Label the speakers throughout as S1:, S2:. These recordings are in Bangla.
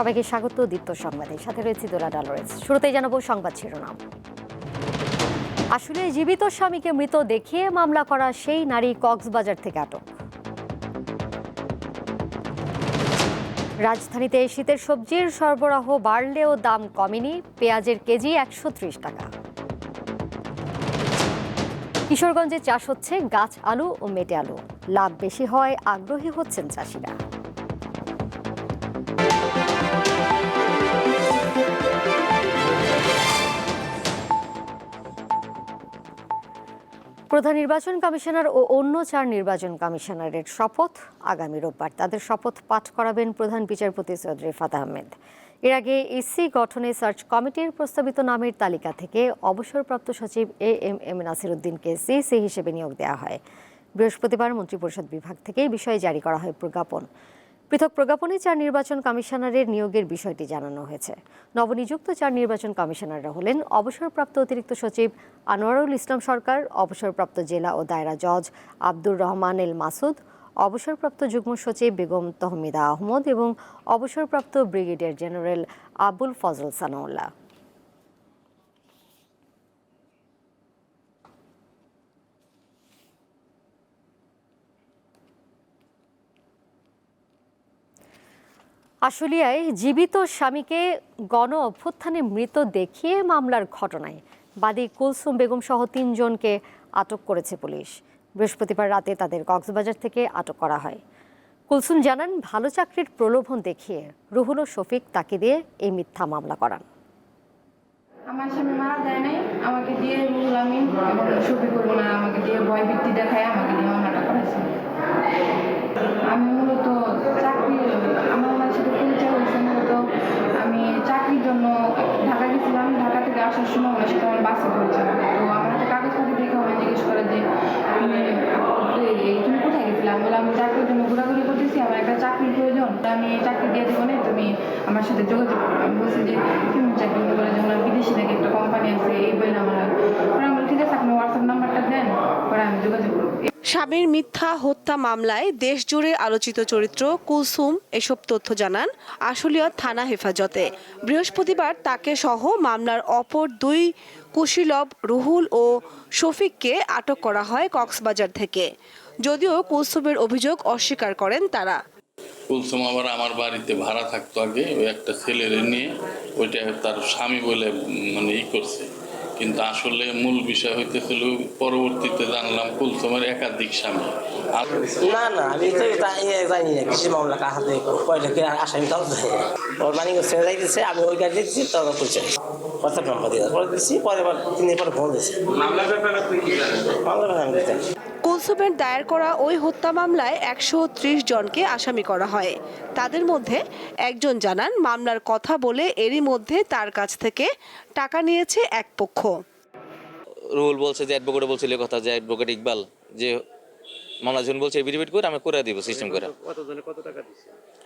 S1: সবাইকে স্বাগত দীপ্ত সংবাদে। সাথে রয়েছে দোলা ডালোরেস শুরুতেই জানাব সংবাদ শিরোনাম। আসলে জীবিত স্বামীকে মৃত দেখিয়ে মামলা করা সেই নারী কক্সবাজার থেকে আটক। রাজধানীতে শীতের সবজির সরবরাহ বাড়লেও দাম কমেনি, পেঁয়াজের কেজি একশো ত্রিশ টাকা। কিশোরগঞ্জে চাষ হচ্ছে গাছ আলু ও মেটে আলু। লাভ বেশি হয় আগ্রহী হচ্ছেন চাষিরা। প্রধান নির্বাচন কমিশনার ও অন্য চার নির্বাচন কমিশনারের শপথ আগামী রোববার। তাদের শপথ পাঠ করাবেন প্রধান বিচারপতি সৈয়দ রেফাত আহমেদ। এর আগে ইসি গঠনে সার্চ কমিটির প্রস্তাবিত নামের তালিকা থেকে অবসরপ্রাপ্ত সচিব এ এম এম নাসিরুদ্দিনকে সিসি হিসেবে নিয়োগ দেওয়া হয়। বৃহস্পতিবার মন্ত্রিপরিষদ বিভাগ থেকে এই বিষয়ে জারি করা হয় প্রজ্ঞাপন। পৃথক প্রজ্ঞাপনে চার নির্বাচন কমিশনারের নিয়োগের বিষয়টি জানানো হয়েছে। নবনিযুক্ত চার নির্বাচন কমিশনাররা হলেন অবসরপ্রাপ্ত অতিরিক্ত সচিব আনোয়ারুল ইসলাম সরকার, অবসরপ্রাপ্ত জেলা ও দায়রা জজ আব্দুর রহমান এল মাসুদ, অবসরপ্রাপ্ত যুগ্ম সচিব বেগম তহমিদা আহমদ এবং অবসরপ্রাপ্ত ব্রিগেডিয়ার জেনারেল আবুল ফজল সানাউল্লাহ। আশুলিয়ায় জীবিত স্বামীকে গণ অভ্যুত্থানে মৃত দেখিয়ে মামলার ঘটনায়। বাদী কুলসুম বেগম সহ তিনজনকে আটক করেছে পুলিশ। বৃহস্পতিবার রাতে তাদের কক্সবাজার থেকে আটক করা হয়। কুলসুম জানান, ভালো চাকরির প্রলোভন দেখিয়ে রুহুল ও শফিক তাকে দিয়ে এই মিথ্যা মামলা করান।
S2: আমার স্বামী মারা যায় নাই, আমাকে দিয়ে রুহুল আমাকে দিয়ে দেখায়, আমাকে দিয়ে মামলাটা করেছে। আমি মূলত চাকরি আমার ওনার সাথে পরিচয় হয়েছে মূলত আমি চাকরির জন্য ঢাকা গেছিলাম। ঢাকা থেকে আসার সময় ওনার সাথে আমার বাসে পরিচয় তো আমার হাতে কাগজপাতি দেখে ওরা জিজ্ঞেস করে যে আমি তুমি কোথায় গেছিলাম বলে আমি চাকরির জন্য ঘোরাঘুরি করতেছি, আমার একটা চাকরির প্রয়োজন। আমি চাকরি দিয়ে দেবো না, তুমি আমার সাথে যোগাযোগ আমি বলছি যে, তুমি চাকরি বলে যে ওনার বিদেশি নাকি একটা কোম্পানি আছে, এই বলে আমার। আমি ঠিক আছে, আপনি হোয়াটসঅ্যাপ নাম্বারটা দেন, পরে আমি যোগাযোগ করব।
S3: স্বামীর মিথ্যা হত্যা মামলায় দেশজুড়ে আলোচিত চরিত্র কুলসুম এসব তথ্য জানান আশুলিয়া থানা হেফাজতে। বৃহস্পতিবার তাকে সহ মামলার অপর দুই কুশীলব রুহুল ও শফিককে আটক করা হয় কক্সবাজার থেকে। যদিও কুলসুমের অভিযোগ অস্বীকার করেন তারা।
S4: কুলসুম আবার আমার বাড়িতে ভাড়া থাকতো আগে, ওই একটা ছেলের নিয়ে, ওইটা তার স্বামী বলে মানে ই করছে। কিন্তু আসলে মূল বিষয় হইতেছিল পরবর্তীতে জানলাম কুলসুমের একাধিক স্বামী।
S5: না না আমি তো জানি না কৃষি মামলা হাতে কয়টা কে আসামি তাও ওর মানি ছেড়ে যাইতেছে আমি ওই গাড়ি দিচ্ছি তখন পরিচয় হোয়াটসঅ্যাপ নাম্বার দিয়ে পরে দিচ্ছি পরে আবার তিন দিন পরে ফোন দিচ্ছি মামলা ব্যাপারে আমি
S3: কুলসুমের দায়ের করা ওই হত্যা মামলায় একশো ত্রিশ জনকে আসামি করা হয়। তাদের মধ্যে একজন জানান মামলার কথা বলে এরই মধ্যে তার কাছ থেকে টাকা নিয়েছে এক পক্ষ।
S6: রুল বলছে যে অ্যাডভোকেট বলছিল কথা যে অ্যাডভোকেট ইকবাল যে মামলা যখন বলছে এফিডেভিট করে আমি করে দিব সিস্টেম করে।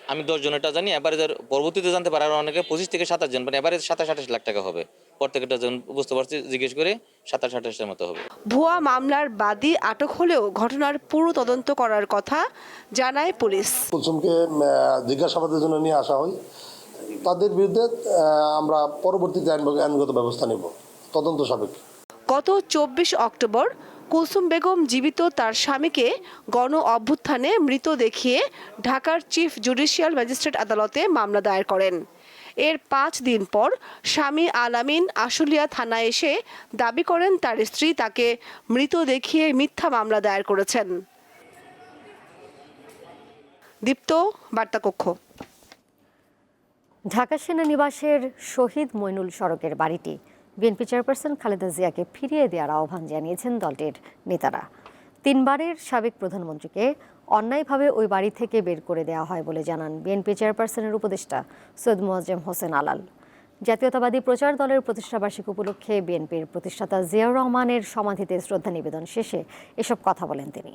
S6: আমি দশ জনেরটা জানি এবারে যার পরবর্তীতে জানতে পারে আরও অনেকে পঁচিশ থেকে সাতাশ জন মানে এবারে সাতাশ আঠাশ লাখ টাকা হবে। প্রত্যেকটা জন বুঝতে পারছি জিজ্ঞেস করে সাতাশ আঠাশের মতো হবে।
S3: ভুয়া মামলার বাদী আটক হলেও ঘটনার পুরো তদন্ত করার কথা জানায় পুলিশ।
S7: কুলসুমকে জিজ্ঞাসাবাদের জন্য নিয়ে আসা হয়। তাদের বিরুদ্ধে আমরা পরবর্তীতে আইন- আইনগত ব্যবস্থা নেব। তদন্ত সাপেক্ষে।
S3: গত চব্বিশ অক্টোবর কুলসুম বেগম জীবিত তার স্বামীকে গণ অভ্যুত্থানে মৃত দেখিয়ে ঢাকার চিফ জুডিশিয়াল ম্যাজিস্ট্রেট আদালতে মামলা দায়ের করেন। এর পাঁচ দিন পর স্বামী আলামিন আশুলিয়া থানায় এসে দাবি করেন তার স্ত্রী তাকে মৃত দেখিয়ে মিথ্যা মামলা দায়ের করেছেন। দীপ্ত, বার্তাকক্ষ।
S1: ঢাকা সেনানিবাসের শহীদ মইনুল সড়কের বাড়িটি। বিএনপি চেয়ারপারসন খালেদা জিয়াকে ফিরিয়ে দেওয়ার আহ্বান জানিয়েছেন দলটির নেতারা। তিনবারের সাবেক প্রধানমন্ত্রীকে অন্যায়ভাবে ওই বাড়ি থেকে বের করে দেওয়া হয় বলে জানান বিএনপি চেয়ারপারসনের উপদেষ্টা সৈয়দ মোয়াজ্জেম হোসেন আলাল। জাতীয়তাবাদী প্রচার দলের প্রতিষ্ঠাবার্ষিকী উপলক্ষে বিএনপির প্রতিষ্ঠাতা জিয়াউর রহমানের সমাধিতে শ্রদ্ধা নিবেদন শেষে এসব কথা বলেন তিনি।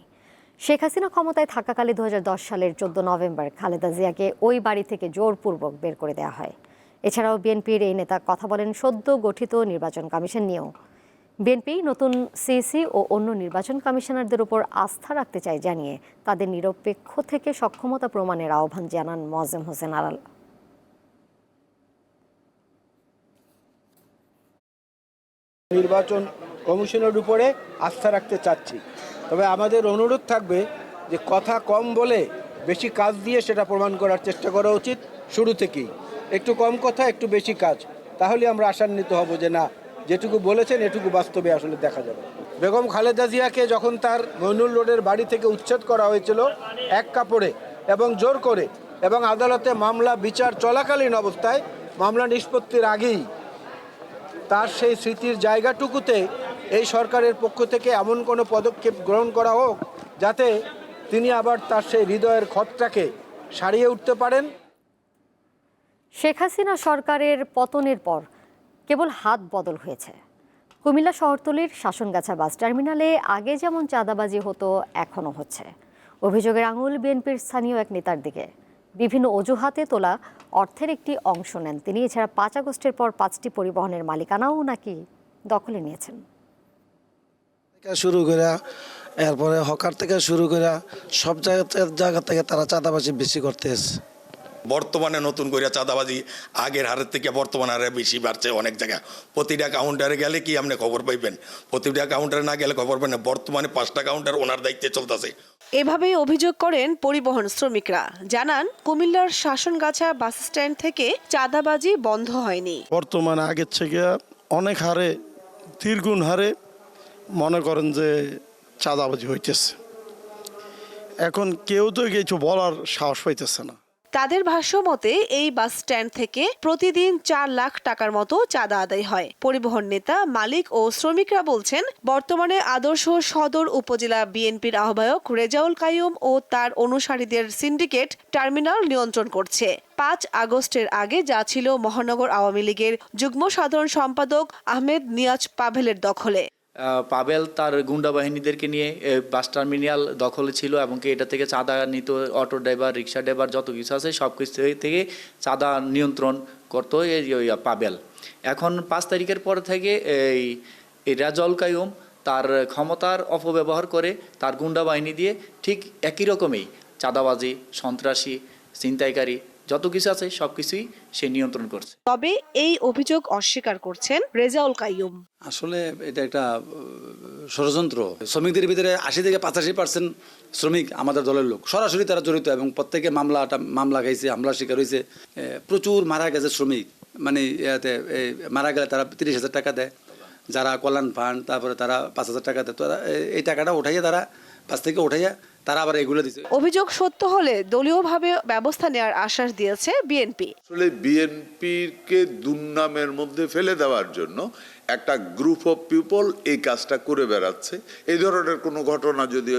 S1: শেখ হাসিনা ক্ষমতায় থাকাকালে দু হাজার দশ সালের চোদ্দ নভেম্বর খালেদা জিয়াকে ওই বাড়ি থেকে জোরপূর্বক বের করে দেওয়া হয়। এছাড়াও বিএনপির এই নেতা কথা বলেন সদ্য গঠিত নির্বাচন কমিশন নিয়েও। বিএনপি নতুন সিসি ও অন্য নির্বাচন কমিশনারদের উপর আস্থা রাখতে চায় জানিয়ে তাদের নিরপেক্ষ থেকে সক্ষমতা প্রমাণের আহ্বান জানান মজেম হোসেন আলাল।
S8: নির্বাচন কমিশনের উপরে আস্থা রাখতে চাচ্ছি। তবে আমাদের অনুরোধ থাকবে যে কথা কম বলে বেশি কাজ দিয়ে সেটা প্রমাণ করার চেষ্টা করা উচিত শুরু থেকেই। একটু কম কথা, একটু বেশি কাজ। তাহলে আমরা আশান্বিত হব যে না, যেটুকু বলেছেন, এটুকু বাস্তবে আসলে দেখা যাবে। বেগম খালেদা জিয়াকে যখন তার মইনুল রোডের বাড়ি থেকে উচ্ছেদ করা হয়েছিল, এক কাপড়ে এবং জোর করে, এবং আদালতে মামলা, বিচার চলাকালীন অবস্থায় মামলা নিষ্পত্তির আগেই তার সেই স্মৃতির জায়গাটুকুতে এই সরকারের পক্ষ থেকে এমন কোনো পদক্ষেপ গ্রহণ করা হোক, যাতে তিনি আবার তার সেই হৃদয়ের ক্ষতটাকে সারিয়ে উঠতে পারেন।
S1: শেখ হাসিনা সরকারের পতনের পর কেবল হাত বদল হয়েছে। কুমিল্লা শহরতলির শাসনগাছা বাস টার্মিনালে আগে যেমন চাঁদাবাজি হতো, এখনও হচ্ছে। অভিযোগের আঙুল বিএনপির স্থানীয় এক নেতার দিকে। বিভিন্ন অজুহাতে তোলা অর্থের একটি অংশ নেন তিনি। এছাড়া পাঁচ আগস্টের পর পাঁচটি পরিবহনের মালিকানাও নাকি দখলে নিয়েছেন।
S9: শুরু করে, এরপরে হকার থেকে শুরু করে সব জায়গা জায়গা থেকে তারা চাঁদাবাজি বেশি করতে এসে
S10: বর্তমানে নতুন করে চাঁদাবাজি আগের হারের থেকে বর্তমান হারে বেশি বাড়ছে অনেক জায়গায়। প্রতিটা কাউন্টারে গেলে কি আপনি খবর পাইবেন? প্রতিটা কাউন্টারে না গেলে খবর পাবেন না। বর্তমানে পাঁচটা কাউন্টার ওনার দায়িত্বে চলতেছে।
S3: এভাবেই অভিযোগ করেন পরিবহন শ্রমিকরা। জানান কুমিল্লার শাসনগাছা বাস স্ট্যান্ড থেকে চাঁদাবাজি বন্ধ হয়নি।
S9: বর্তমানে আগের থেকে অনেক হারে তিরগুণ হারে মনে করেন যে চাঁদাবাজি হইতেছে। এখন কেউ তো কিছু বলার সাহস পাইতেছে না।
S3: তাদের ভাষ্য মতে, এই বাস স্ট্যান্ড থেকে প্রতিদিন চার লাখ টাকার মতো চাঁদা আদায় হয়। পরিবহন নেতা, মালিক ও শ্রমিকরা বলছেন, বর্তমানে আদর্শ সদর উপজেলা বিএনপির আহ্বায়ক রেজাউল কাইয়ুম ও তার অনুসারীদের সিন্ডিকেট টার্মিনাল নিয়ন্ত্রণ করছে। পাঁচ আগস্টের আগে যা ছিল মহানগর আওয়ামী লীগের যুগ্ম সাধারণ সম্পাদক আহমেদ নিয়াজ পাভেলের দখলে।
S11: পাবেল তার গুন্ডা বাহিনীদেরকে নিয়ে বাস টার্মিনাল দখলে ছিল এবং কি এটা থেকে চাঁদা নিত, অটো ড্রাইভার, রিক্সা ড্রাইভার, যত কিছু আছে সব কিছু থেকে চাঁদা নিয়ন্ত্রণ করতো এই পাবেল। এখন পাঁচ তারিখের পর থেকে এই এই রাজল কায়ুম তার ক্ষমতার অপব্যবহার করে তার গুন্ডা বাহিনী দিয়ে ঠিক একই রকমেই চাঁদাবাজি, সন্ত্রাসী, ছিনতাইকারী যত কিছু আছে সব কিছুই সে নিয়ন্ত্রণ করছে।
S3: তবে এই অভিযোগ অস্বীকার করছেন রেজাউল কাইয়ুম।
S12: আসলে এটা একটা ষড়যন্ত্র। শ্রমিকদের ভিতরে আশি থেকে পঁচাশি পার্সেন্ট শ্রমিক আমাদের দলের লোক। সরাসরি তারা জড়িত এবং প্রত্যেকে মামলাটা মামলা খাইছে হামলার শিকার হয়েছে প্রচুর মারা গেছে শ্রমিক। মানে ইয়াতে এই মারা গেলে তারা তিরিশ হাজার টাকা দেয়। যারা কল্যাণ ফান্ড তারপরে তারা পাঁচ হাজার টাকা দেয়। তো তারা এই টাকাটা উঠাইয়ে তারা পাঁচ থেকে উঠাইয়া তারা আবার এগুলো দিচ্ছে
S3: অভিযোগ সত্য হলে দলীয়ভাবে ব্যবস্থা নেওয়ার আশ্বাস দিয়েছে বিএনপি।
S13: আসলে বিএনপিকে দুর্নামের মধ্যে ফেলে দেওয়ার জন্য একটা গ্রুপ অফ পিপল এই কাজটা করে বেড়াচ্ছে। এই ধরনের কোনো ঘটনা যদি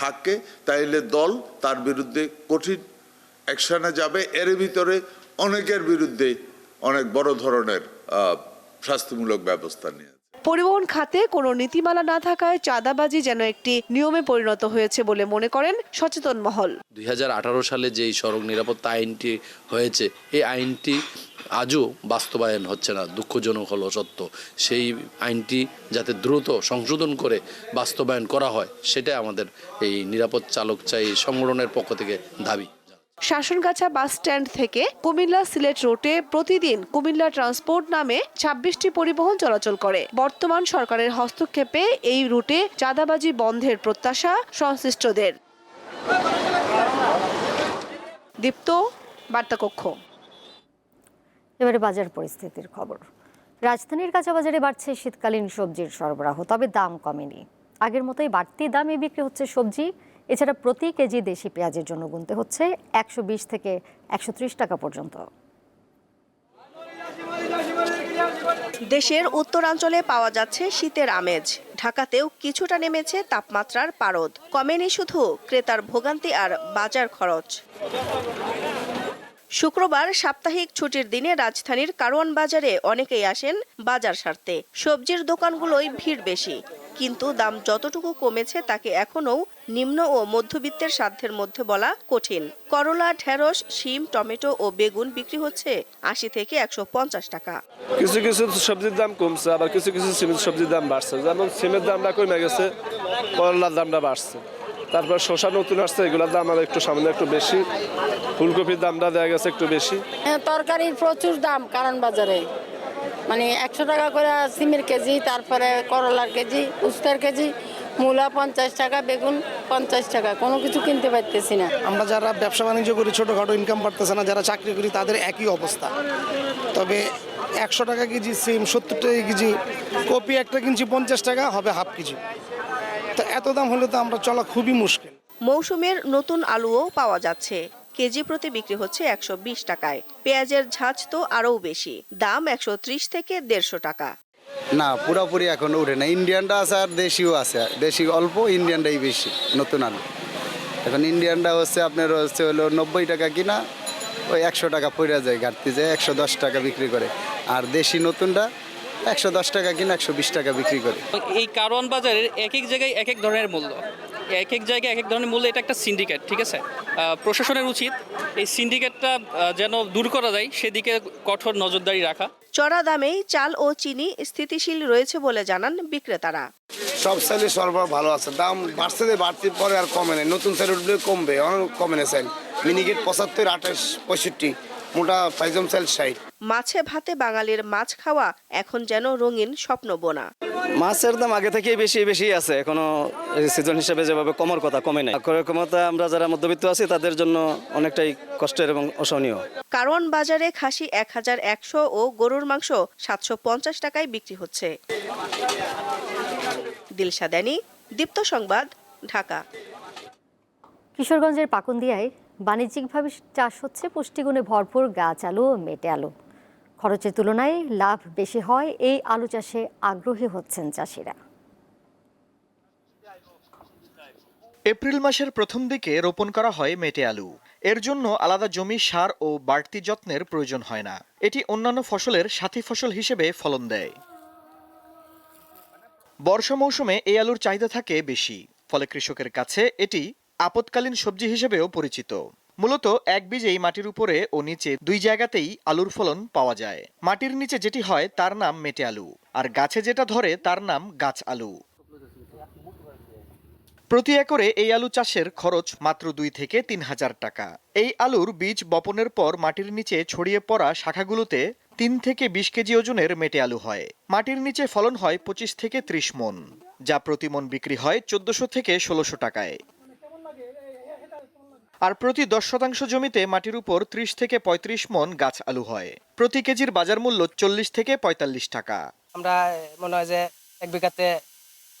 S13: থাকে তাইলে দল তার বিরুদ্ধে কঠিন অ্যাকশনে যাবে। এর ভিতরে অনেকের বিরুদ্ধে অনেক বড় ধরনের শাস্তিমূলক ব্যবস্থা নিয়ে
S3: পরিবহন খাতে কোনো নীতিমালা না থাকায় চাঁদাবাজি যেন একটি নিয়মে পরিণত হয়েছে বলে মনে করেন সচেতন মহল।
S6: দুই হাজার আঠারো সালে যেই সড়ক নিরাপত্তা আইনটি হয়েছে, এই আইনটি আজও বাস্তবায়ন হচ্ছে না, দুঃখজনক হলো সত্য। সেই আইনটি যাতে দ্রুত সংশোধন করে বাস্তবায়ন করা হয়, সেটাই আমাদের এই নিরাপদ চালক চাই সংগঠনের পক্ষ থেকে দাবি।
S3: শাসনগাছা বাস স্ট্যান্ড থেকে কুমিল্লা সিলেট রুটে প্রতিদিন কুমিল্লা ট্রান্সপোর্ট নামে ছাব্বিশটি পরিবহন চলাচল করে। বর্তমান সরকারের হস্তক্ষেপে এই রুটে চাঁদাবাজি বন্ধের প্রত্যাশা সংশ্লিষ্টদের। দীপ্ত, বার্তাকক্ষ।
S1: এবারে বাজার পরিস্থিতির খবর। রাজধানীর কাঁচা বাজারে বাড়ছে শীতকালীন সবজির সরবরাহ, তবে দাম কমেনি। আগের মতোই বাড়তি দামে বিক্রি হচ্ছে সবজি এছাড়া প্রতি কেজি দেশি পেঁয়াজের জন্য গুনতে হচ্ছে একশো বিশ থেকে একশো ত্রিশ টাকা পর্যন্ত।
S3: দেশের উত্তরাঞ্চলে পাওয়া যাচ্ছে শীতের আমেজ। ঢাকাতেও কিছুটা নেমেছে তাপমাত্রার পারদ। কমেনি শুধু ক্রেতার ভোগান্তি আর বাজার খরচ। শুক্রবার সাপ্তাহিক ছুটির দিনে রাজধানীর কারওয়ান বাজারে অনেকেই আসেন বাজার সারতে। সবজির দোকানগুলোই ভিড় বেশি। কিন্তু দাম যতটুকু কমেছে তাকে এখনও নিম্ন ও মধ্যবিত্তের সাধ্যের মধ্যে বলা কঠিন। করলা ঢেঁড়স শিম টমেটো ও বেগুন বিক্রি হচ্ছে আশি থেকে একশো পঞ্চাশ টাকা।
S8: কিছু কিছু সবজির দাম কমছে আবার কিছু কিছু সিমের সবজির দাম বাড়ছে। যেমন সিমের দামটা কমে গেছে করলার দামটা বাড়ছে। তারপর শসা নতুন আসছে এগুলোর দাম আর একটু সামনে একটু বেশি। ফুলকপির দামটা দেওয়া গেছে একটু বেশি।
S2: তরকারির প্রচুর দাম কারণ বাজারে।
S14: মানে একশো টাকা করে সিমের কেজি তারপরে করলার কেজি উস্তার কেজি মূলা পঞ্চাশ টাকা বেগুন পঞ্চাশ টাকা কোনো কিছু কিনতে পারতেছি না।
S15: আমরা যারা ব্যবসা বাণিজ্য করি ছোটোখাটো ইনকাম পারতেছে না যারা চাকরি করি তাদের একই অবস্থা। তবে একশো টাকা কেজি সিম সত্তর টাকা কেজি কপি একটা কিনছি পঞ্চাশ টাকা হবে হাফ কেজি। তো এত দাম হলে তো আমরা চলা খুবই মুশকিল।
S3: মৌসুমের নতুন আলুও পাওয়া যাচ্ছে। কেজি প্রতি বিক্রি হচ্ছে একশো বিশ টাকায়। পেঁয়াজের ঝাঁজ তো আরও বেশি। দাম একশো ত্রিশ থেকে দেড়শো টাকা।
S16: না পুরোপুরি এখন উঠে না। ইন্ডিয়ানটা আছে আর দেশিও আছে। দেশি অল্প ইন্ডিয়ানটাই বেশি নতুন আলু এখন ইন্ডিয়ানটা হচ্ছে আপনার হচ্ছে হলো নব্বই টাকা কিনা ওই একশো টাকা পড়ে যায় ঘাটতি যায় একশো দশ টাকা বিক্রি করে। আর দেশি নতুনটা একশো দশ টাকা কিনা একশো বিশ টাকা বিক্রি করে।
S17: এই কারণ বাজারের এক এক জায়গায় এক এক ধরনের মূল্য। এক এক জায়গায় এক এক ধরনের মূল্য এটা একটা সিন্ডিকেট ঠিক আছে? প্রশাসনের উচিত এই সিন্ডিকেটটা যেন দূর করা যায় সেদিকে কঠোর নজরদারি রাখা।
S3: চড়া দামেই চাল ও চিনি স্থিতিশীল রয়েছে বলে জানান বিক্রেতারা।
S15: সব সাইলে সরবরাহ ভালো আছে। দাম বাড়ছে যে বাড়তির পরে আর কমে নেই। নতুন সাইল উঠলে কমবে অনেক কমে নেই সাইল মিনিকেট পঁচাত্তর আঠাশ পঁয়ষট্টি। মোটা ফাইজম সাইল ষাট
S3: মাছে ভাতে বাঙালির মাছ খাওয়া এখন যেন রঙিন স্বপ্ন বোনা।
S18: মাছের দাম আগে থেকেই বেশি বেশি আছে। এখনও সিজন হিসেবে যেভাবে কমার কথা কমে নাই। ক্রয় ক্ষমতা আমরা যারা মধ্যবিত্ত আছি তাদের জন্য অনেকটাই কষ্টের এবং অসহনীয়।
S3: কারওয়ান বাজারে খাসি এক হাজার একশো ও গরুর মাংস সাতশো পঞ্চাশ টাকায় বিক্রি হচ্ছে। দিলশা দেনি দীপ্ত সংবাদ ঢাকা।
S1: কিশোরগঞ্জের পাকুন্দিয়ায় বাণিজ্যিকভাবে চাষ হচ্ছে, পুষ্টিগুণে ভরপুর গাছ আলু, মেটে আলু। খরচের তুলনায় লাভ বেশি হয়, এই আলু চাষে আগ্রহী হচ্ছেন চাষিরা।
S19: এপ্রিল মাসের প্রথম দিকে রোপণ করা হয় মেটে আলু। এর জন্য আলাদা জমি, সার ও বাড়তি যত্নের প্রয়োজন হয় না। এটি অন্যান্য ফসলের সাথী ফসল হিসেবে ফলন দেয়। বর্ষা মৌসুমে এই আলুর চাহিদা থাকে বেশি। ফলে কৃষকের কাছে এটি আপৎকালীন সবজি হিসেবেও পরিচিত। মূলত এক বীজেই মাটির উপরে ও নিচে দুই জায়গাতেই আলুর ফলন পাওয়া যায়। মাটির নিচে যেটি হয় তার নাম মেটে আলু, আর গাছে যেটা ধরে তার নাম গাছ আলু। প্রতি একরে এই আলু চাষের খরচ মাত্র দুই থেকে তিন হাজার টাকা। এই আলুর বীজ বপনের পর মাটির নিচে ছড়িয়ে পড়া শাখাগুলোতে তিন থেকে বিশ কেজি ওজনের মেটে আলু হয়। মাটির নিচে ফলন হয় পঁচিশ থেকে ত্রিশ মন, যা প্রতি মন বিক্রি হয় চোদ্দশো থেকে ষোলোশো টাকায়। আর প্রতি দশ শতাংশ জমিতে মাটির উপর ত্রিশ থেকে পঁয়ত্রিশ মন গাছ আলু হয়। প্রতি কেজির বাজার মূল্য চল্লিশ থেকে পঁয়তাল্লিশ টাকা।
S20: আমরা মনে হয় যে এক বিঘাতে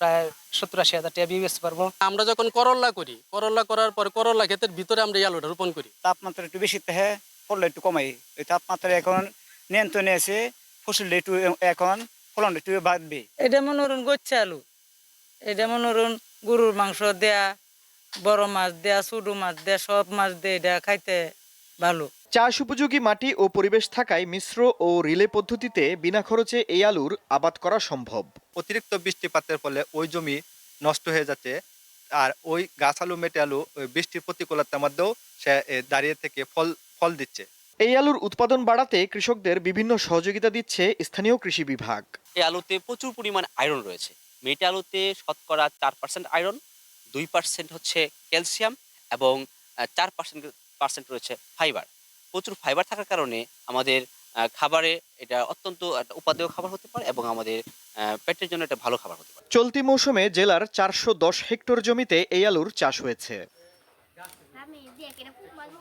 S20: প্রায় সত্তর আশি হাজার টাকা বেচতে পারব।
S17: আমরা যখন করল্লা করি করল্লা করার পরে করল্লা ক্ষেতের ভিতরে আমরা এই আলুটা রোপণ করি।
S15: তাপমাত্রা একটু বেশি থাকে ফলটা একটু কমাই। ওই তাপমাত্রা এখন নিয়ন্ত্রণে আছে ফসলটা একটু এখন ফলন একটু বাড়বে।
S14: এটা মনোরণ গচ্ছে আলু। এটা মনোরণ গরুর মাংস দেয়া বড় মাছ দেয়া ছোটো মাছ দেয়া সব মাছ দিয়ে এটা খাইতে ভালো।
S19: চাষ উপযোগী মাটি ও পরিবেশ থাকায় মিশ্র ও রিলে পদ্ধতিতে বিনা খরচে এই আলুর আবাদ করা সম্ভব।
S21: অতিরিক্ত বৃষ্টিপাতের ফলে ওই জমি নষ্ট হয়ে যাচ্ছে আর ওই গাছ আলু মেটে আলু বৃষ্টির প্রতিকূলতার মধ্যেও সে দাঁড়িয়ে থেকে ফল ফল দিচ্ছে।
S19: এই আলুর উৎপাদন বাড়াতে কৃষকদের বিভিন্ন সহযোগিতা দিচ্ছে স্থানীয় কৃষি বিভাগ।
S22: এই আলুতে প্রচুর পরিমাণ আয়রন রয়েছে। মেটে আলুতে শতকরা চার পার্সেন্ট আয়রন দুই পার্সেন্ট হচ্ছে ক্যালসিয়াম এবং চার পার্সেন্ট পার্সেন্ট রয়েছে ফাইবার। প্রচুর ফাইবার থাকার কারণে আমাদের খাবারে এটা অত্যন্ত একটা উপাদেয় খাবার হতে পারে এবং আমাদের পেটের জন্য এটা ভালো খাবার হতে পারে।
S19: চলতি মৌসুমে জেলার চারশো দশ হেক্টর জমিতে এই আলুর চাষ হয়েছে।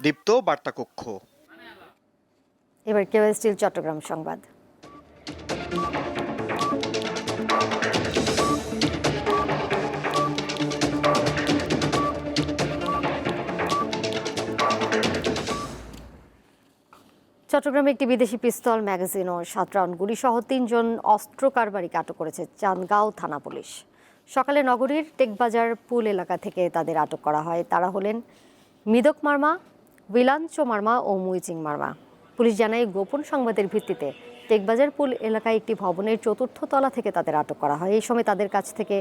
S19: দীপ্ত বার্তা কক্ষ
S1: এবার কেওয়াই স্টিল চট্টগ্রাম সংবাদ। চট্টগ্রামে একটি বিদেশি পিস্তল, ম্যাগাজিন ও সাত রাউন্ড গুলি সহ তিনজন অস্ত্র কারবারিকে আটক করেছে চাঁদগাঁও থানা পুলিশ। সকালে নগরীর টেকবাজার পুল এলাকা থেকে তাদের আটক করা হয়। তারা হলেন মিদক মার্মা উইলাঞ্চো মার্মা ও মুইচিং মার্মা। পুলিশ জানায়, গোপন সংবাদের ভিত্তিতে টেকবাজার পুল এলাকায় একটি ভবনের চতুর্থ তলা থেকে তাদের আটক করা হয়। এই সময় তাদের কাছ থেকে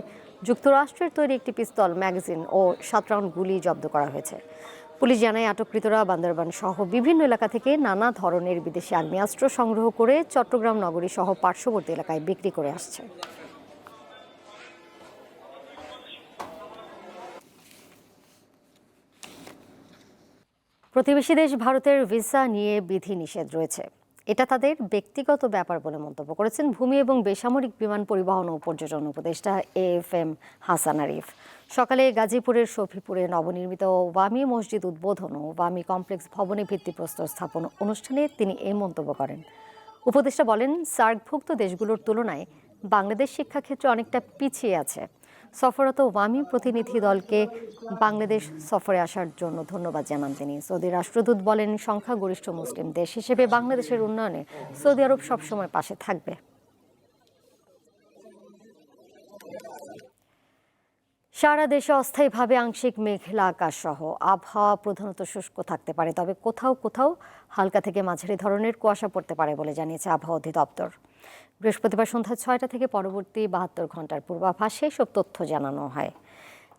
S1: যুক্তরাষ্ট্রের তৈরি একটি পিস্তল, ম্যাগাজিন ও সাত রাউন্ড গুলি জব্দ করা হয়েছে। পুলিশ জানায়, আটককৃতরা বান্দরবান সহ বিভিন্ন এলাকা থেকে নানা ধরনের বিদেশি আগ্নেয়াস্ত্র সংগ্রহ করে চট্টগ্রাম নগরী সহ পার্শ্ববর্তী এলাকায় বিক্রি করে আসছে। প্রতিবেশী দেশ ভারতের ভিসা নিয়ে বিধি নিষেধ রয়েছে। এটা তাদের ব্যক্তিগত ব্যাপার বলে মন্তব্য করেছেন ভূমি এবং বেসামরিক বিমান পরিবহন ও পর্যটন উপদেষ্টা A F M Hasan Arif. সকালে গাজীপুরের শফিপুরে নবনির্মিত ওয়ামি মসজিদ উদ্বোধন ও ওয়ামি কমপ্লেক্স ভবনে ভিত্তিপ্রস্তর স্থাপন অনুষ্ঠানে তিনি এই মন্তব্য করেন। উপদেষ্টা বলেন, সার্কভুক্ত দেশগুলোর তুলনায় বাংলাদেশ শিক্ষাক্ষেত্রে অনেকটা পিছিয়ে আছে। সফররত ওয়ামি প্রতিনিধি দলকে বাংলাদেশ সফরে আসার জন্য ধন্যবাদ জানান তিনি। সৌদি রাষ্ট্রদূত বলেন, সংখ্যাগরিষ্ঠ মুসলিম দেশ হিসেবে বাংলাদেশের উন্নয়নে সৌদি আরব সবসময় পাশে থাকবে। সারা দেশে অস্থায়ীভাবে আংশিক মেঘলা আকাশ সহ আবহাওয়া প্রধানত শুষ্ক থাকতে পারে, তবে কোথাও কোথাও হালকা থেকে মাঝারি ধরনের কুয়াশা পড়তে পারে বলে জানিয়েছে আবহাওয়া অধিদপ্তর। বৃহস্পতিবার সন্ধ্যা ছয়টা থেকে পরবর্তী বাহাত্তর ঘণ্টার পূর্বাভাসে সব তথ্য জানানো হয়।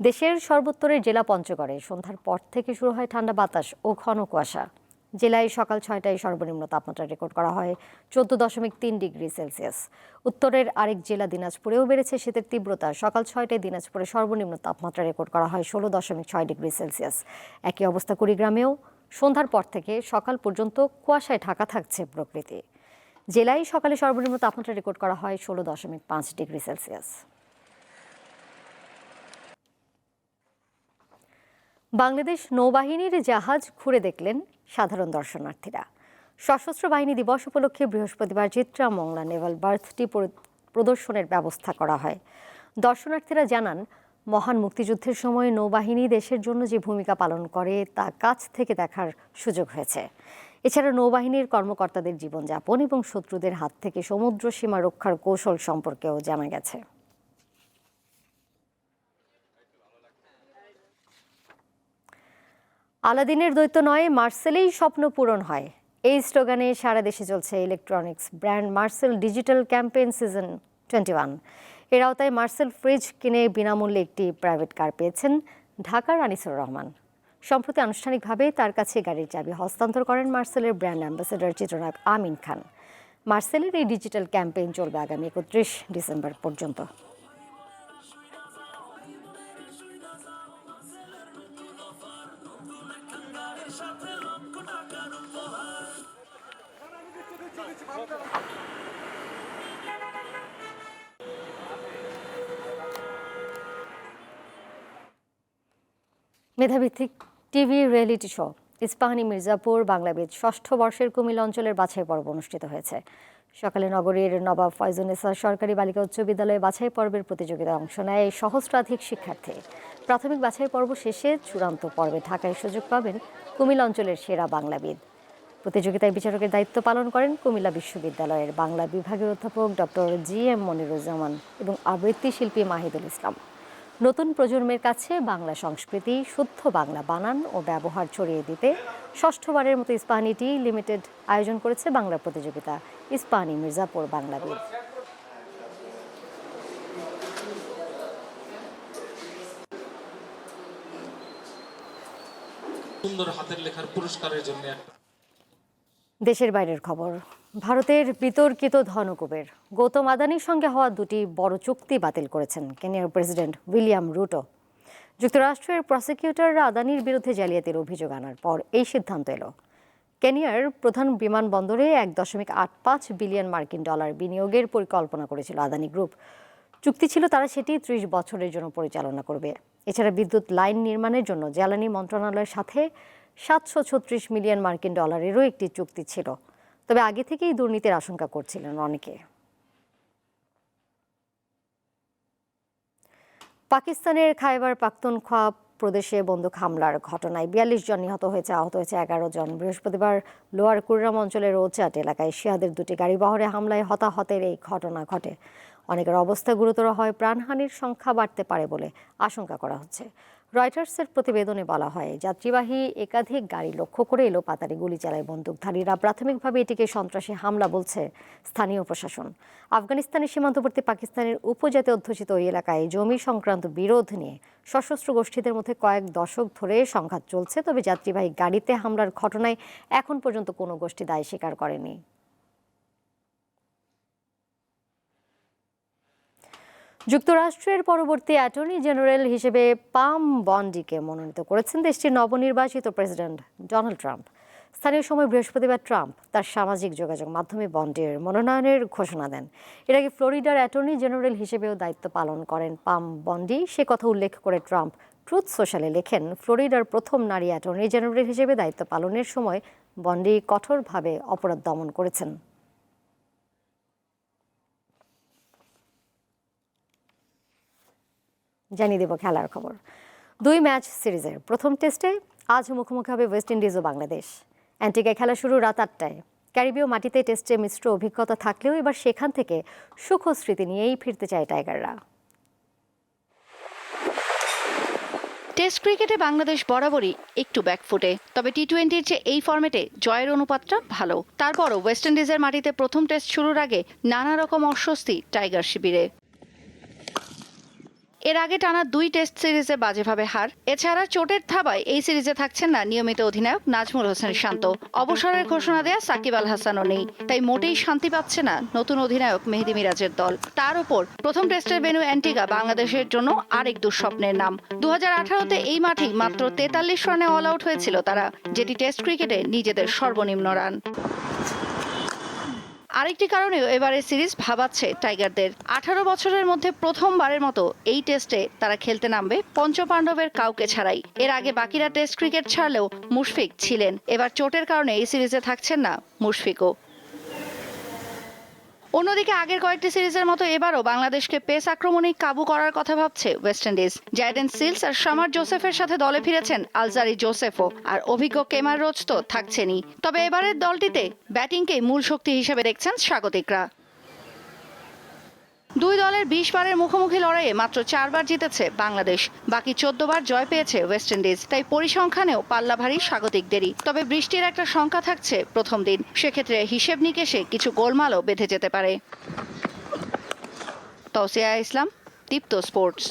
S1: দেশের সর্বোত্তরের জেলা পঞ্চগড়ে সন্ধ্যার পর থেকে শুরু হয় ঠান্ডা বাতাস ও ঘন কুয়াশা। জেলায় সকাল ছয়টায় সর্বনিম্ন তাপমাত্রা রেকর্ড করা হয় চোদ্দ দশমিক তিন ডিগ্রি সেলসিয়াস। উত্তরের আরেক জেলা দিনাজপুরেও বেড়েছে শীতের তীব্রতা। সকাল ছয়টায় দিনাজপুরে সর্বনিম্ন তাপমাত্রা রেকর্ড করা হয় ষোলো দশমিক ছয় ডিগ্রি সেলসিয়াস। একই অবস্থা কুড়িগ্রামেও সন্ধ্যার পর থেকে সকাল পর্যন্ত কুয়াশায় ঢাকা থাকছে প্রকৃতি। জেলায় সকালে সর্বনিম্ন তাপমাত্রা রেকর্ড করা হয় ষোলো দশমিক পাঁচ ডিগ্রি সেলসিয়াস। বাংলাদেশ নৌবাহিনীর জাহাজ ঘুরে দেখলেন সাধারণ দর্শনার্থীরা। সশস্ত্র বাহিনী দিবস উপলক্ষে বৃহস্পতিবার চিত্রা মংলা নেভাল বার্থটি প্রদর্শনের ব্যবস্থা করা হয়। দর্শনার্থীরা জানান, মহান মুক্তিযুদ্ধের সময় নৌবাহিনী দেশের জন্য যে ভূমিকা পালন করে তা কাছ থেকে দেখার সুযোগ হয়েছে। এছাড়া নৌবাহিনীর কর্মকর্তাদের জীবনযাপন এবং শত্রুদের হাত থেকে সমুদ্র সীমা রক্ষার কৌশল সম্পর্কেও জানা গেছে। আলাদিনের দ্বৈত নয়, মার্সেলেই স্বপ্ন পূরণ হয়। এই স্লোগানে সারা দেশে চলছে electronics brand Marcel digital campaign season twenty ওয়ানের আওতায় মার্সেল ফ্রিজ কিনে বিনামূল্যে একটি প্রাইভেট কার পেয়েছেন ঢাকার আনিসুর রহমান। সম্প্রতি আনুষ্ঠানিকভাবে তার কাছে গাড়ির চাবি হস্তান্তর করেন মার্সেলের ব্র্যান্ড অ্যাম্বাসেডর চিত্রনায়ক আমিন খান। মার্সেলের এই ডিজিটাল ক্যাম্পেইন চলবে আগামী একত্রিশ ডিসেম্বর পর্যন্ত। মেধাভিত্তিক TV reality show. Ispahani Mirzapur Banglabid ষষ্ঠ বর্ষের কুমিল্লা অঞ্চলের বাছাই পর্ব অনুষ্ঠিত হয়েছে। সকালে নগরীর নবাব ফয়জুনেসা সরকারি বালিকা উচ্চ বিদ্যালয়ে বাছাই পর্বের প্রতিযোগিতায় অংশ নেয় সহস্রাধিক শিক্ষার্থী। প্রাথমিক বাছাই পর্ব শেষে চূড়ান্ত পর্বে ঢাকায় সুযোগ পাবেন কুমিল্লা অঞ্চলের সেরা বাংলাবিদ। প্রতিযোগিতায় বিচারকের দায়িত্ব পালন করেন কুমিল্লা বিশ্ববিদ্যালয়ের বাংলা বিভাগের অধ্যাপক ডক্টর জি এম মনিরুজ্জামান এবং আবৃত্তি শিল্পী মাহিদুল ইসলাম। নতুন প্রজন্মের কাছে বাংলা সংস্কৃতি শুদ্ধ বাংলা বানান ও ব্যবহার ছড়িয়ে দিতে ষষ্ঠবারের মতো ইস্পাহানি টি লিমিটেড আয়োজন করেছে বাংলা প্রতিযোগিতা ইস্পাহানি মির্জাপুর বাংলাবিদ
S23: সুন্দর হাতের লেখার পুরস্কারের জন্য
S1: দেশের বাইরের খবর। ভারতের বিতর্কিত ধনকুবের। গৌতম আদানির সঙ্গে হওয়া দুটি বড় চুক্তি বাতিল করেছেন কেনিয়ার প্রেসিডেন্ট উইলিয়াম রুটো। যুক্তরাষ্ট্রের প্রসিকিউটররা আদানির বিরুদ্ধে জালিয়াতির অভিযোগ আনার পর এই সিদ্ধান্ত এলো। কেনিয়ার প্রধান বিমানবন্দরে এক দশমিক আট পাঁচ বিলিয়ন মার্কিন ডলার বিনিয়োগের পরিকল্পনা করেছিল আদানি গ্রুপ। চুক্তি ছিল তারা সেটি ত্রিশ বছরের জন্য পরিচালনা করবে। এছাড়া বিদ্যুৎ লাইন নির্মাণের জন্য জ্বালানি মন্ত্রণালয়ের সাথে সাতশো ছত্রিশ মিলিয়ন মার্কিন ডলারেরও একটি চুক্তি ছিল। তবে আগে থেকেই দুর্নীতির আশঙ্কা করছিলেন অনেকে। পাকিস্তানের খাইবার পাখতুনখোয়া প্রদেশে বন্দুক হামলার ঘটনায় বিয়াল্লিশ জন নিহত হয়েছে, আহত হয়েছে এগারো জন। বৃহস্পতিবার লোয়ার কুররাম অঞ্চলের রোচাট এলাকায় শিয়াদের দুটি গাড়ি বহরে হামলায় হতাহতের এই ঘটনা ঘটে। অনেকের অবস্থা গুরুতর হয়, প্রাণহানির সংখ্যা বাড়তে পারে বলে আশঙ্কা করা হচ্ছে। রয়টার্সের প্রতিবেদনে বলা হয়, যাত্রীবাহী একাধিক গাড়ি লক্ষ্য করে এলো পাতারি গুলি চালায় বন্দুকধারীরা। প্রাথমিকভাবে এটিকে সন্ত্রাসী হামলা বলছে স্থানীয় প্রশাসন। আফগানিস্তানের সীমান্তবর্তী পাকিস্তানের উপজাতি অধ্যুষিত ওই এলাকায় জমি সংক্রান্ত বিরোধ নিয়ে সশস্ত্র গোষ্ঠীদের মধ্যে কয়েক দশক ধরে সংঘাত চলছে, তবে যাত্রীবাহী গাড়িতে হামলার ঘটনায় এখন পর্যন্ত কোনো গোষ্ঠী দায় স্বীকার করেনি। যুক্তরাষ্ট্রের পরবর্তী অ্যাটর্নি জেনারেল হিসেবে পাম বন্ডিকে মনোনীত করেছেন দেশটির নবনির্বাচিত প্রেসিডেন্ট ডোনাল্ড ট্রাম্প। স্থানীয় সময় বৃহস্পতিবার ট্রাম্প তার সামাজিক যোগাযোগ মাধ্যমে বন্ডের মনোনয়নের ঘোষণা দেন। এর আগে ফ্লোরিডার অ্যাটর্নি জেনারেল হিসেবেও দায়িত্ব পালন করেন পাম বন্ডি। সে কথা উল্লেখ করে ট্রাম্প ট্রুথ সোশ্যালে লেখেন, ফ্লোরিডার প্রথম নারী অ্যাটর্নি জেনারেল হিসেবে দায়িত্ব পালনের সময় বন্ডি কঠোরভাবে অপরাধ দমন করেছেন। জানিয়ে দেব খেলার খবর। দুই ম্যাচ সিরিজের প্রথম টেস্টে আজ মুখোমুখি হবে ওয়েস্ট ইন্ডিজ ও বাংলাদেশ। অ্যান্টিগায় খেলা শুরু রাত আটটায়। ক্যারিবীয় মাটিতে টেস্টে মিশ্র অভিজ্ঞতা থাকলেও এবার সেখান থেকে সুখ স্মৃতি নিয়েই ফিরতে চায় টাইগাররা।
S24: টেস্ট ক্রিকেটে বাংলাদেশ বরাবরই একটু ব্যাকফুটে তবে টি টোয়েন্টির চেয়ে এই ফর্মেটে জয়ের অনুপাতটা ভালো। তারপরও ওয়েস্ট ইন্ডিজের মাটিতে প্রথম টেস্ট শুরুর আগে নানা রকম অস্বস্তি টাইগার শিবিরে। এর আগে টানা দুই টেস্ট সিরিজে বাজেভাবে হার। এছাড়া চোটের থাবায় এই সিরিজে থাকছেন না নিয়মিত অধিনায়ক নাজমুল হোসেন শান্ত। অবসরের ঘোষণা দেয়া সাকিব আল হাসানও নেই। তাই মোটেই শান্তি পাচ্ছে না নতুন অধিনায়ক মেহেদি মিরাজের দল। তার উপর প্রথম টেস্টের ভেন্যু অ্যান্টিগা বাংলাদেশের জন্য আরেক দুঃস্বপ্নের নাম। দু আঠারোতে এই মাঠেই মাত্র তেতাল্লিশ রানে অল আউট হয়েছিল তারা, যেটি টেস্ট ক্রিকেটে নিজেদের সর্বনিম্ন রান। আরেকটি কারণেও এবারের সিরিজ ভাবাচ্ছে টাইগারদের। আঠারো বছরের মধ্যে প্রথমবারের মতো এই টেস্টে তারা খেলতে নামবে পঞ্চপাণ্ডবের কাউকে ছাড়াই। এর আগে বাকিরা টেস্ট ক্রিকেট ছাড়লেও মুশফিক ছিলেন। এবার চোটের কারণে এই সিরিজে থাকছেন না মুশফিকও। অন্যদিকে আগের কয়েকটি সিরিজের মতো এবারও বাংলাদেশকে পেস আক্রমণেই কাবু করার কথা ভাবছে ওয়েস্ট ইন্ডিজ। জাইডেন সিলস আর সামার জোসেফের সাথে দলে ফিরেছেন আলজারি জোসেফও, আর অভিজ্ঞ কেমার রোজ তো থাকছেনই। তবে এবারের দলটিতে ব্যাটিংকেই মূল শক্তি হিসেবে দেখছেন স্বাগতিকরা। দুই দলের বিশ বারের মুখোমুখি লড়াইয়ে মাত্র চারবার জিতেছে বাংলাদেশ। বাকি চোদ্দ বার জয় পেয়েছে ওয়েস্ট ইন্ডিজ, তাই পরিসংখ্যানেও পাল্লা ভারী স্বাগতিকদেরই তবে বৃষ্টির একটা শঙ্কা থাকছে প্রথম দিন। সেক্ষেত্রে হিসেব নিকেশে কিছু গোলমালও বেঁধে যেতে পারে। তৌসিয়া ইসলাম, দীপ্ত স্পোর্টস।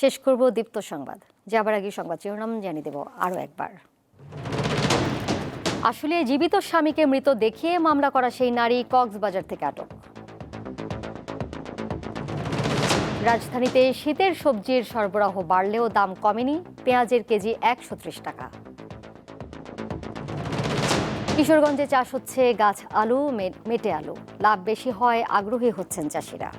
S1: শেষ করব দীপ্ত সংবাদ। যাবার আগে সংবাদ শিরোনাম জানিয়ে দেব আরও একবার। আসলে জীবিত স্বামীকে মৃত দেখিয়ে মামলা করা সেই নারী কক্সবাজার থেকে আটক। রাজধানীতে শীতের সবজির সরবরাহ বাড়লেও দাম কমেনি, পেঁয়াজের কেজি একশো ত্রিশ টাকা। কিশোরগঞ্জে চাষ হচ্ছে গাছ আলু মেটে আলু। লাভ বেশি হয় আগ্রহী হচ্ছেন চাষিরা।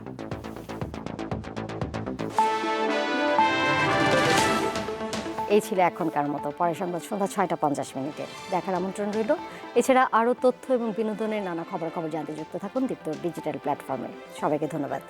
S1: এই ছিল এখনকার মতো। পরে সংবাদ সন্ধ্যা ছয়টা পঞ্চাশ মিনিটে। দেখার আমন্ত্রণ রইল। এছাড়া আরও তথ্য এবং বিনোদনের নানা খবর খবর জানতে যুক্ত থাকুন দীপ্ত ডিজিটাল প্ল্যাটফর্মে। সবাইকে ধন্যবাদ।